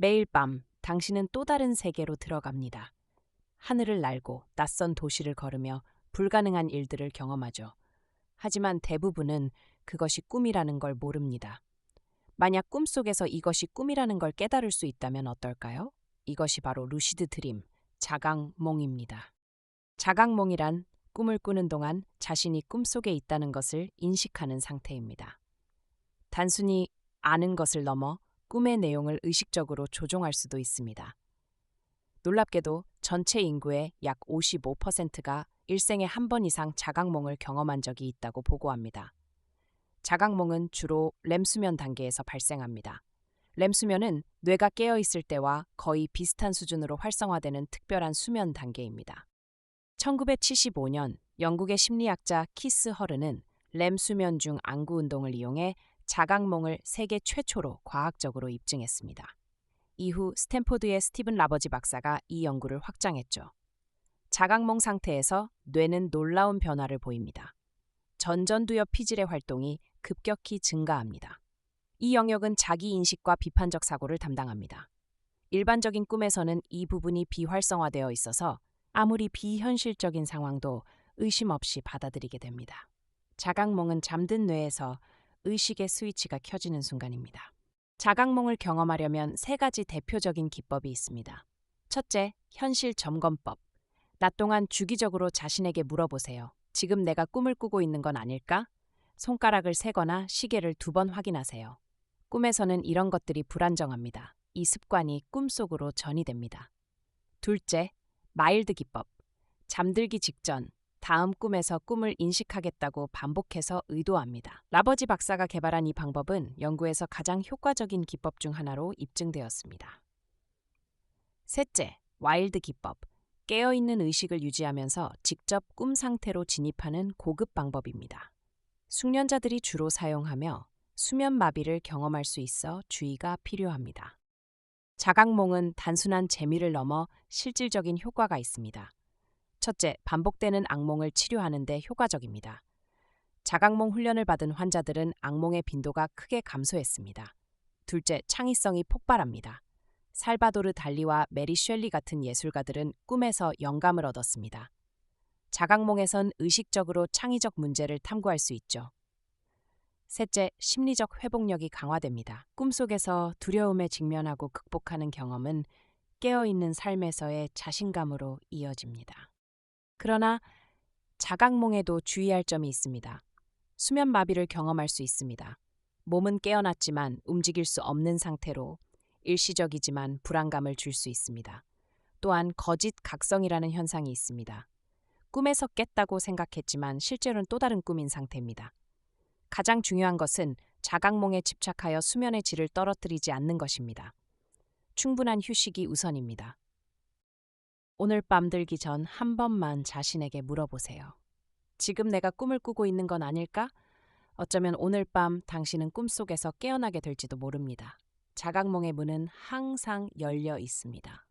매일 밤 당신은 또 다른 세계로 들어갑니다. 하늘을 날고 낯선 도시를 걸으며 불가능한 일들을 경험하죠. 하지만 대부분은 그것이 꿈이라는 걸 모릅니다. 만약 꿈속에서 이것이 꿈이라는 걸 깨달을 수 있다면 어떨까요? 이것이 바로 루시드 드림, 자각몽입니다. 자각몽이란 꿈을 꾸는 동안 자신이 꿈속에 있다는 것을 인식하는 상태입니다. 단순히 아는 것을 넘어 꿈의 내용을 의식적으로 조종할 수도 있습니다. 놀랍게도 전체 인구의 약 55%가 일생에 한 번 이상 자각몽을 경험한 적이 있다고 보고합니다. 자각몽은 주로 렘수면 단계에서 발생합니다. 렘수면은 뇌가 깨어 있을 때와 거의 비슷한 수준으로 활성화되는 특별한 수면 단계입니다. 1975년 영국의 심리학자 키스 허르는 렘 수면 중 안구 운동을 이용해 자각몽을 세계 최초로 과학적으로 입증했습니다. 이후 스탠포드의 스티븐 라버지 박사가 이 연구를 확장했죠. 자각몽 상태에서 뇌는 놀라운 변화를 보입니다. 전전두엽 피질의 활동이 급격히 증가합니다. 이 영역은 자기 인식과 비판적 사고를 담당합니다. 일반적인 꿈에서는 이 부분이 비활성화되어 있어서 아무리 비현실적인 상황도 의심 없이 받아들이게 됩니다. 자각몽은 잠든 뇌에서 의식의 스위치가 켜지는 순간입니다. 자각몽을 경험하려면 세 가지 대표적인 기법이 있습니다. 첫째, 현실 점검법. 낮 동안 주기적으로 자신에게 물어보세요. 지금 내가 꿈을 꾸고 있는 건 아닐까? 손가락을 세거나 시계를 두 번 확인하세요. 꿈에서는 이런 것들이 불안정합니다. 이 습관이 꿈속으로 전이됩니다. 둘째, 마일드 기법. 잠들기 직전 다음 꿈에서 꿈을 인식하겠다고 반복해서 의도합니다. 라버지 박사가 개발한 이 방법은 연구에서 가장 효과적인 기법 중 하나로 입증되었습니다. 셋째, 와일드 기법. 깨어있는 의식을 유지하면서 직접 꿈 상태로 진입하는 고급 방법입니다. 숙련자들이 주로 사용하며 수면 마비를 경험할 수 있어 주의가 필요합니다. 자각몽은 단순한 재미를 넘어 실질적인 효과가 있습니다. 첫째, 반복되는 악몽을 치료하는 데 효과적입니다. 자각몽 훈련을 받은 환자들은 악몽의 빈도가 크게 감소했습니다. 둘째, 창의성이 폭발합니다. 살바도르 달리와 메리 쉘리 같은 예술가들은 꿈에서 영감을 얻었습니다. 자각몽에선 의식적으로 창의적 문제를 탐구할 수 있죠. 셋째, 심리적 회복력이 강화됩니다. 꿈속에서 두려움에 직면하고 극복하는 경험은 깨어있는 삶에서의 자신감으로 이어집니다. 그러나 자각몽에도 주의할 점이 있습니다. 수면 마비를 경험할 수 있습니다. 몸은 깨어났지만 움직일 수 없는 상태로 일시적이지만 불안감을 줄 수 있습니다. 또한 거짓 각성이라는 현상이 있습니다. 꿈에서 깼다고 생각했지만 실제로는 또 다른 꿈인 상태입니다. 가장 중요한 것은 자각몽에 집착하여 수면의 질을 떨어뜨리지 않는 것입니다. 충분한 휴식이 우선입니다. 오늘 밤 들기 전 한 번만 자신에게 물어보세요. 지금 내가 꿈을 꾸고 있는 건 아닐까? 어쩌면 오늘 밤 당신은 꿈속에서 깨어나게 될지도 모릅니다. 자각몽의 문은 항상 열려 있습니다.